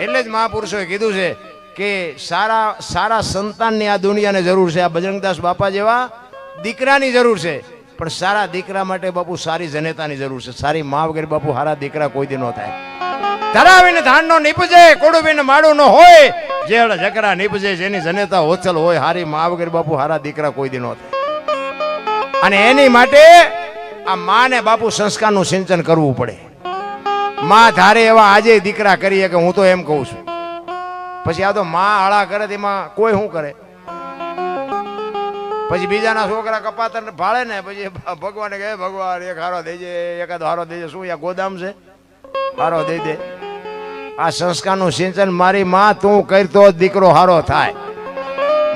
એટલે જ મહાપુરુષોએ કીધું છે કે સારા સારા સંતાનની આ દુનિયાને જરૂર છે. આ બજરંગદાસ બાપા જેવા દીકરાની જરૂર છે. પણ સારા દીકરા માટે બાપુ સારી જનેતાની જરૂર છે. સારી મા વગેરે બાપુ સારા દીકરા કોઈ દી ન થાય. ધરાવીને ધાનનો નીપજે, કોડુબીને માળું ન હોય, જેળ જકરા નીપજે, જેની જનેતા હોચલ હોય, હારી મા વગેરે બાપુ હારા દીકરા કોઈ દી ન થાય. અને એની માટે આ માને બાપુ સંસ્કારનું સિંચન કરવું પડે. માં ધારે એવા આજે દીકરા કરીએ કે હું તો એમ કહું છું. પછી આ તો માં આળા કરે તેમાં કોઈ શું કરે? પછી બીજાના છોકરા કપાતર ભાળે ને, પછી ભગવાને કહે, ભગવાન, એક હારો દેજે એકાદ હારો દેજે શું યા ગોદામ છે? હારો દઈ દે. આ સંસ્કારનું સિંચન મારી માં તું કરતો દીકરો હારો થાય.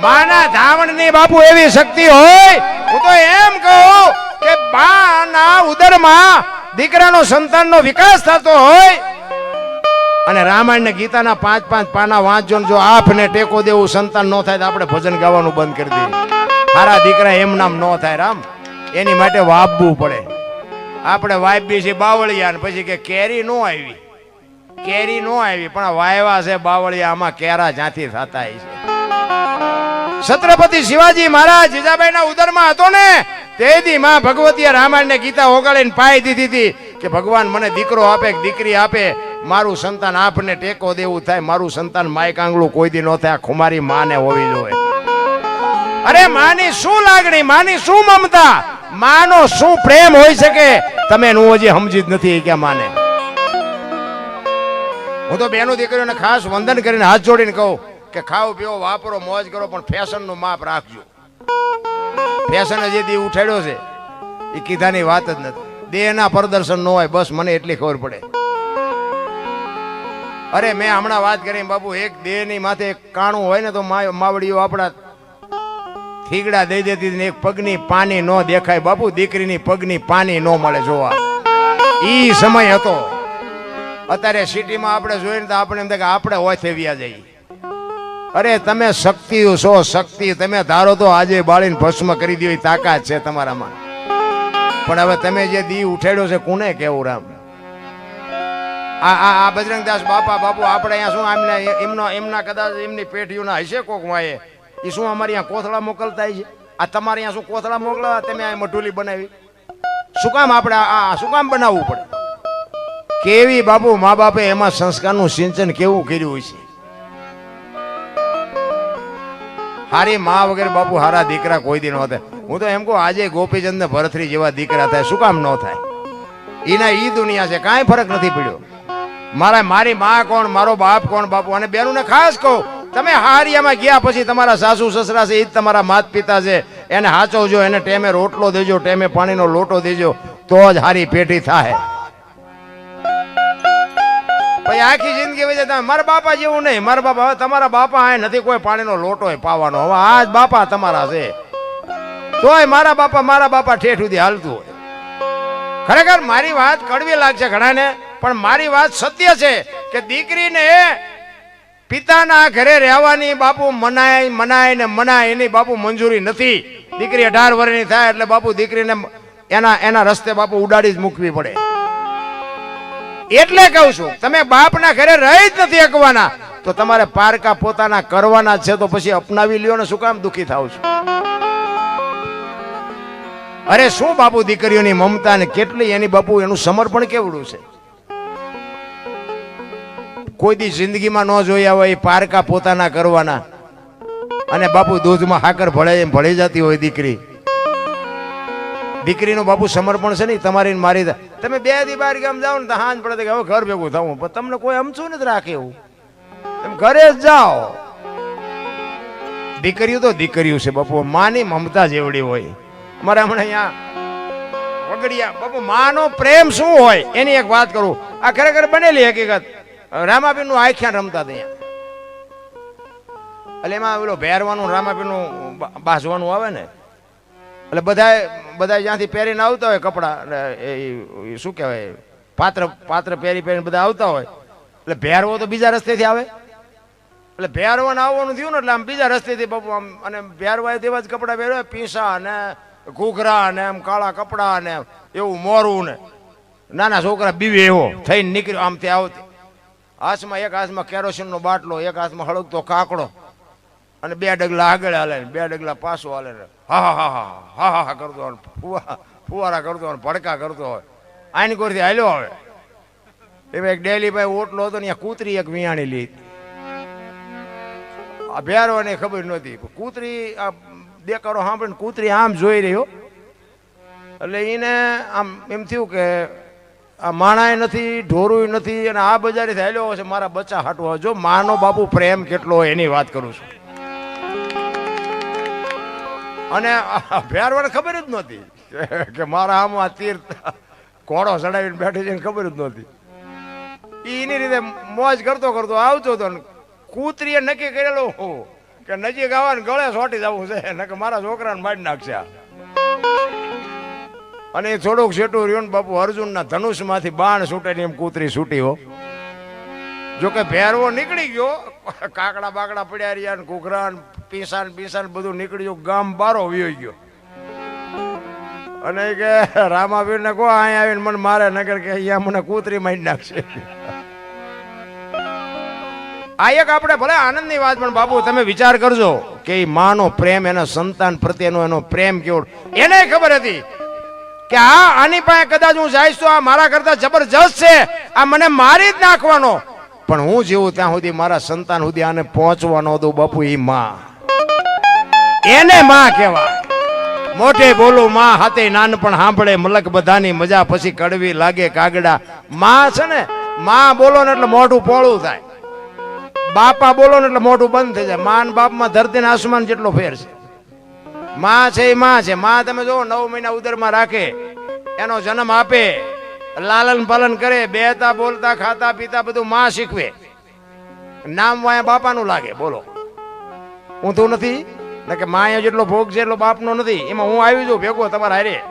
માના ધાવણની બાપુ એવી શક્તિ હોય, હું તો એમ કહું કે બાના ઉદરમાં દીકરાનો સંતાનનો વિકાસ થતો હોય અને રામાયણ ને ગીતાના પાંચ પાંચ પાના વાંચજો ને જો આપને ટેકો દેવું, સંતાન ન થાય તો આપણે ભજન ગાવાનું બંધ કરી દઈએ. મારા દીકરા એમ નામ ન થાય, રામ. એની માટે વાપવું પડે. આપણે વાપી છે બાવળિયા ને પછી કે કેરી નો આવી. કેરી નો આવી, પણ વાયવા છે બાવળિયા, આમાં કેરા જ્યાંથી થતા છે. છત્રપતિ શિવાજી મહારાજ જીજાબાઈના ઉદરમાં હતો ને તેથી માં ભગવતીએ રામાયણ ને ગીતા ઓગાળીને પાઈ દીધી હતી કે ભગવાન મને દીકરો આપે દીકરી આપે, મારું સંતાન આપને ટેકો દેવું થાય, મારું સંતાન માય કાંગળું કોઈ દી ન થાય ખુમારી માને હોવી જોઈએ. અરે માની શું લાગણી, માની શું મમતા? માનો શું પ્રેમ હોઈ શકે? તમે હું હજી સમજી જ નથી કે માને. હું તો બેનો દીકરીઓને ખાસ વંદન કરીને હાથ જોડીને કહું કે ખાઓ પીઓ, વાપરો, મોજ કરો, પણ ફેશનનું માપ રાખજો. ફેશન જે ઉઠાડ્યો છે. એ કીધાની વાત જ નથી. દેહના પ્રદર્શન ન હોય, બસ મને એટલી ખબર પડે. અરે, મેં હમણાં વાત કરી, બાપુ, એક દેહની માથે એક કાણું હોય ને તો માવડીઓ આપણા થીગડા દઈ દેતી એક પગની પાની ન દેખાય. બાપુ, દીકરીની પગની પાની ન મળે, જોવા. ઈ સમય હતો. અત્યારે સિટીમાં આપણે જોઈએ તો આપણે એમ થાય કે આપણે હોય થેવ્યા જઈએ. અરે તમે શક્તિ છો, શક્તિ. તમે ધારો તો આજે બાળીને ભસ્મ કરી દો તાકાત છે તમારામાં. પણ હવે તમે જે દી ઉઠાડ્યો છે, કોને કેવું રામ? આ આ આ બજરંગદાસ બાપા, બાપુ, આપણે અહીંયા શું આમને, એમનો, એમના કદાચ એમની પેઢીઓના હશે કોક વાયે એ શું અમારે અહીંયા કોથળા મોકલતા છે આ તમારે અહીંયા શું કોથળા મોકલા તમે આ મઢુલી બનાવી. શું કામ આપણે આ શું કામ બનાવવું પડે? કેવી બાપુ મા બાપે એમાં સંસ્કારનું સિંચન કેવું કર્યું છે હારી મા વગેરે બાપુ હારા દીકરા કોઈ દી ન થાય હું તો એમ કહું, આજે ગોપીચંદ ભરથરી જેવા દીકરા થાય, શું કામ ન થાય? એના ઈ દુનિયા છે, કાંઈ ફરક નથી પડ્યો. મારા, મારી માં કોણ, મારો બાપ કોણ, બાપુ? અને બેનુને ખાસ કહું, તમે હારિયામાં ગયા પછી તમારા સાસુ, સસરા છે એ જ તમારા માત પિતા છે. એને હાચવજો, એને ટેમે રોટલો દેજો, ટેમે પાણીનો લોટો દેજો, તો જ હારી પેઢી થાય. પછી આખી જિંદગી વચ્ચે તમે મારા બાપા જેવું નહીં. મારા બાપા હવે તમારા બાપા આ નથી, કોઈ પાણીનો લોટો પાવાનો. હવે આ જ બાપા તમારા છે. તોય મારા બાપા મારા બાપા ઠેઠ સુધી હાલતું હોય. ખરેખર મારી વાત કડવી લાગશે ઘણાને, પણ મારી વાત સત્ય છે કે દીકરીને પિતાના ઘરે રહેવાની બાપુ મનાય મનાય ને મનાય, એની બાપુ મંજૂરી નથી. દીકરી અઢાર વર્ષની થાય એટલે બાપુ દીકરીને એના એના રસ્તે બાપુ ઉડાડી જ મૂકવી પડે. એટલે કહું છું, તમે બાપના ઘરે રહી જ નથી શકવાના તો તમારે પારકા પોતાના કરવાના છે, તો પછી અપનાવી લ્યો ને શું કામ દુખી થાવ છો? અરે શું બાપુ દીકરીઓની મમતા ને કેટલી એની બાપુ એનું સમર્પણ કેવડું છે? કોઈ દી જિંદગીમાં ન જોયા હોય પારકા પોતાના કરવાના, અને બાપુ દૂધમાં હાકર ભળે એમ ભળી જતી હોય દીકરી. દીકરીનું બાપુ સમર્પણ છે ને તમારી મારી તમે બે દી બાર ગામ જાઓ ને તો હાંજ પડે કે હવે ઘર ભેગું થવું. પણ તમને કોઈ અમચું નથી રાખે એવું. તમે ઘરે જ જાઓ. દીકરીઓ તો દીકરીઓ છે બાપુ. માની મમતા જેવડી હોય. અમારે હમણાં અહીંયા વગડિયા. બાપુ, માનો પ્રેમ શું હોય? એની એક વાત કરું. આ ખરેખર બનેલી હકીકત. રામાપીરનું આખ્યાન રમતા હતા એટલે એમાં પેલો ભેરવાનું, રામાપીરનું નું બાજવાનું આવે ને. એટલે બધા બધા જ્યાંથી પહેરીને આવતા હોય કપડાં એ શું કહેવાય, પાત્ર પાત્ર પહેરી પહેરીને બધા આવતા હોય. એટલે ભેરવો તો બીજા રસ્તેથી આવે. એટલે ભેરવાને આવવાનું થયું ને એટલે આમ બીજા રસ્તેથી બાપુ આમ અને ભેરવા તેવા જ કપડાં પહેર્યા પીસા ને ઘૂઘરા ને એમ કાળા કપડાં ને એવું મોરું ને. નાના છોકરા બીવે એવો, થઈને નીકળ્યો આમ ત્યાં આવતી. હાથમાં એક હાથમાં કેરોસીનનો બાટલો, એક હાથમાં હળગતો કાકડો. અને બે ડગલા આગળ હાલે ને, બે ડગલા પાછો હાલે હા હા હા હા હા હા હા કરતો હોય ફુવા, ફુવારા કરતો હોય ભડકા કરતો હોય. આની કોરથી હાલ્યો આવે? એમાં એક ડેલી ભાઈ ઓટલો હતો ને કૂતરી એક વિયાણી લીધી આ ભેરવાની ખબર નહોતી કૂતરી આ દેકારો સાંભળીને કૂતરી આમ જોઈ રહ્યો એટલે એને આમ એમ થયું કે આ માણાય નથી ઢોરું નથી, અને આ બજારે થયેલો હશે મારા બચ્ચા હાટવા જો માનો બાપુ પ્રેમ કેટલો એની વાત કરું છું. અને આ ખબર જ નહોતી કે- મારા આમાં તીર કોડો ચડાવીને બેઠી છે ખબર જ નહોતી. એની રીતે મોજ કરતો કરતો આવતો હતો ને કૂતરીએ નક્કી કરેલો કે નજીક આવવાનું ગળે સોટી જવું છે નકે મારા છોકરાને મારી નાખશે અને એ થોડુંક છેટું રહ્યું ને બાપુ અર્જુનના ધનુષમાંથી બાણ છૂટે ને એમ કૂતરી છૂટી હો. જો કે ભેરવો નીકળી ગયો, કાકડા બાકડા પડ્યા રહ્યા ને ઘૂઘરા ને પીસા ને પીસા ને બધું નીકળ્યું, ગામ બારો વ્યો ગયો. અને કે રામાવીર ને કહો, અહીંયા આવીને મને મારે નગર કે અહીંયા મને કૂતરી મારી નાખશે. આ એક આપણે ભલે આનંદની વાત, પણ બાપુ, તમે વિચાર કરજો કે એ માનો પ્રેમ, એના સંતાન પ્રત્યેનો એનો પ્રેમ કેવો. એને ખબર હતી કે આ આની પાસે કદાચ હું જઈશ તો આ મારા કરતા જબરજસ્ત છે, આ મને મારી જ નાખવાનો. પણ હું જીવું ત્યાં સુધી મારા સંતાન સુધી આને પહોંચવાનો હતું બાપુ એ માં. એને માં કહેવાય. મોટે બોલું, માં હાથે નાનપણ સાંભળે, મલક બધાની મજા પછી કડવી લાગે કાગડા. માં છે ને, માં બોલો ને એટલે મોઢું પોળું થાય. બાપા બોલો ને એટલે મોઢું બંધ થઈ જાય. માન બાપમાં ધરતી આસમાન જેટલો ફેર છે. માં છે એ માં છે. માં તમે જો નવ મહિના ઉદરમાં રાખે, એનો જન્મ આપે, લાલન પાલન કરે બેતા બોલતા, ખાતા, પીતા, બધું માં શીખવે. નામ વાયા બાપાનું લાગે, બોલો. હું તો નથી? ને કે માયો જેટલો ભોગ છે એટલો બાપનો નથી. એમાં હું આવી જાઉં ભેગો તમારા હારે.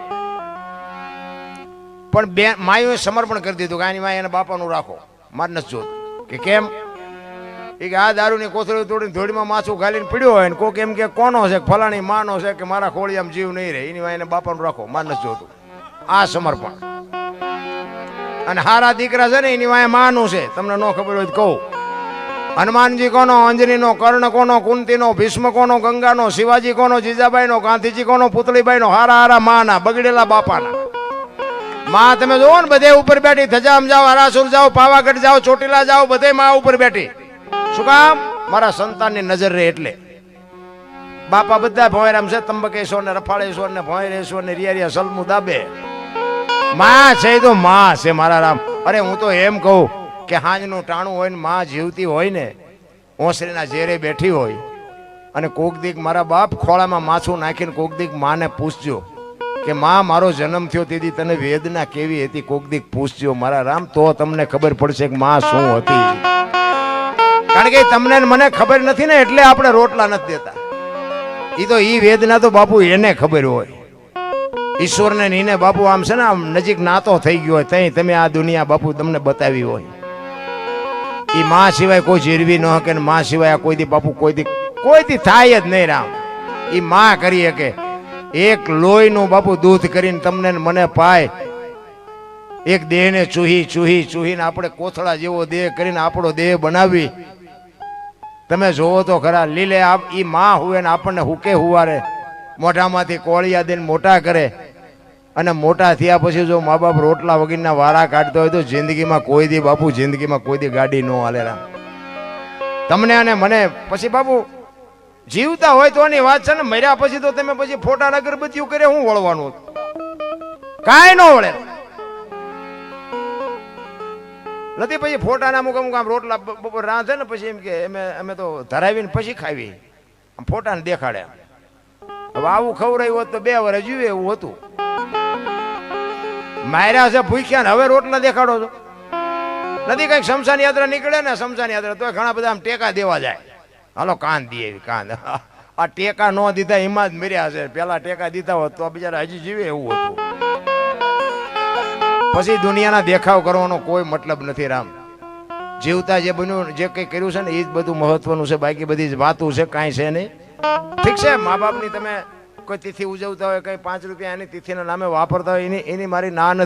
પણ બે માયુએ સમર્પણ કરી દીધું કે આની માય એને બાપાનું રાખો. મારે નથી જોત. કે કેમ? એ કે આ દારૂની કોથળી તોડીને ધોળીમાં માછું ગાલીને પીડ્યો હોય ને કોક એમ કે કોનો છે ફલાણી માનો છે કે મારા ખોળિયામાં જીવ નહીં રહે. એની માય એને બાપાનું રાખો. મારે નથી જોતું. આ સમર્પણ. અને હારા દીકરા છે ને, એની વાય માનું છે. તમને ન ખબર હોય તો કહું. હનુમાનજી કોનો, અંજનીનો, કર્ણ કોનો, કુંતીનો, ભીષ્મ કોનો, ગંગાનો, શિવાજી કોનો, જીજાબાઈનો, ગાંધીજી કોનો, પુતળીબાઈનો, હારા હારા માના, બગડેલા બાપાના. માં, તમે જોવો ને, બધે ઉપર બેઠી, ધજામ જાઓ હરાસુર જાઓ, પાવાગઢ જાઓ, ચોટીલા જાઓ, બધે માં ઉપર બેઠી. શું કામ? મારા સંતાનની નજર રહે એટલે. બાપા બધા ભોયરામ છે, તંબકેશ્વર ને રફાળેશ્વર ને ભોયરેશ્વર ને રિયારિયા, સલમુ દાબે. માં છે તો માં છે, મારા રામ. અરે હું તો એમ કહું કે હાંજનું ટાણું હોય ને માં જીવતી હોય ને, ઓસરીના ઝેરે બેઠી હોય, અને કોક દીક મારા બાપ ખોળામાં માછું નાખીને કોક દીક માને પૂછજો કે, માં, મારો જન્મ થયો તેથી તને વેદના કેવી હતી? કોક દીક પૂછજો, મારા રામ, તો તમને ખબર પડશે કે માં શું હતી. કારણ કે તમને મને ખબર નથી ને, એટલે આપણે રોટલા નથી દેતા. એ તો એ વેદના તો બાપુ એને ખબર હોય. ઈશ્વરને નીને બાપુ આમ છે ને, આમ નજીક નાતો થઈ ગયો હોય, તઈ તમે આ દુનિયા બાપુ તમને બતાવી હોય. ઈ માં સિવાય કોઈ જીરવી ન હકે ને માં સિવાય આ કોઈ દી બાપુ કોઈ દી કોઈ દી થાય જ નહીં રામ. એ માં કરી શકે. એક લોહીનું બાપુ દૂધ કરીને તમને મને પાય. એક દેહને ચૂહી ચૂહી, ચૂહીને આપણે કોથળા જેવો દેહ કરીને આપણો દેહ બનાવી. તમે જોવો તો ખરા, લીલે આપ એ માં હુએ ને આપણને હુકે હુવારે. મોઢામાંથી કોળિયા દઈને મોટા કરે. અને મોટા થયા પછી જો મા બાપ રોટલા વગેરેના વારા કાઢતો હોય તો જિંદગીમાં કોઈ દી બાપુ, જિંદગીમાં કોઈ દી ગાડી ન હાલે તમને અને મને, પછી બાપુ, જીવતા હોય તો એની વાત છે ને, મર્યા પછી તો તમે પછી ફોટા અગરબત્તીઓ કરે, હું વળવાનું કાંઈ ન વળે. નથી, પછી ફોટા અમુક અમુક આમ રોટલા બપોર રાંધે ને પછી એમ કે, અમે અમે તો ધરાવીને પછી ખાવી આમ ફોટાને દેખાડે. હવે આવું ખવડાયું હોત તો બે વર્ષ જીવે એવું હતું. માર્યા છે, ભૂખ્યા ને હવે રોટલા દેખાડો છો. નથી કંઈક શમશાન યાત્રા નીકળે ને શમશાન યાત્રા તો ઘણા બધા આમ ટેકા દેવા જાય. હાલો, કાન દે કાન. આ ટેકા ન દીધા, એમાં જ મર્યા છે. પેલા ટેકા દીધા હોત તો બિચારા હજી જીવે એવું હતું. પછી દુનિયાના દેખાવ કરવાનો કોઈ મતલબ નથી, રામ. જીવતા જે બન્યું, જે કંઈ કર્યું છે ને, એ જ બધું મહત્વનું છે. બાકી બધી જ વાતું છે, કાંઈ છે નહીં. ઠીક છે મા બાપની તમે કોઈ તિથિ ઉજવતા હોય, કઈ પાંચ રૂપિયા એની તિથિના નામે વાપરતા હોય, એની એની મારી ના નથી.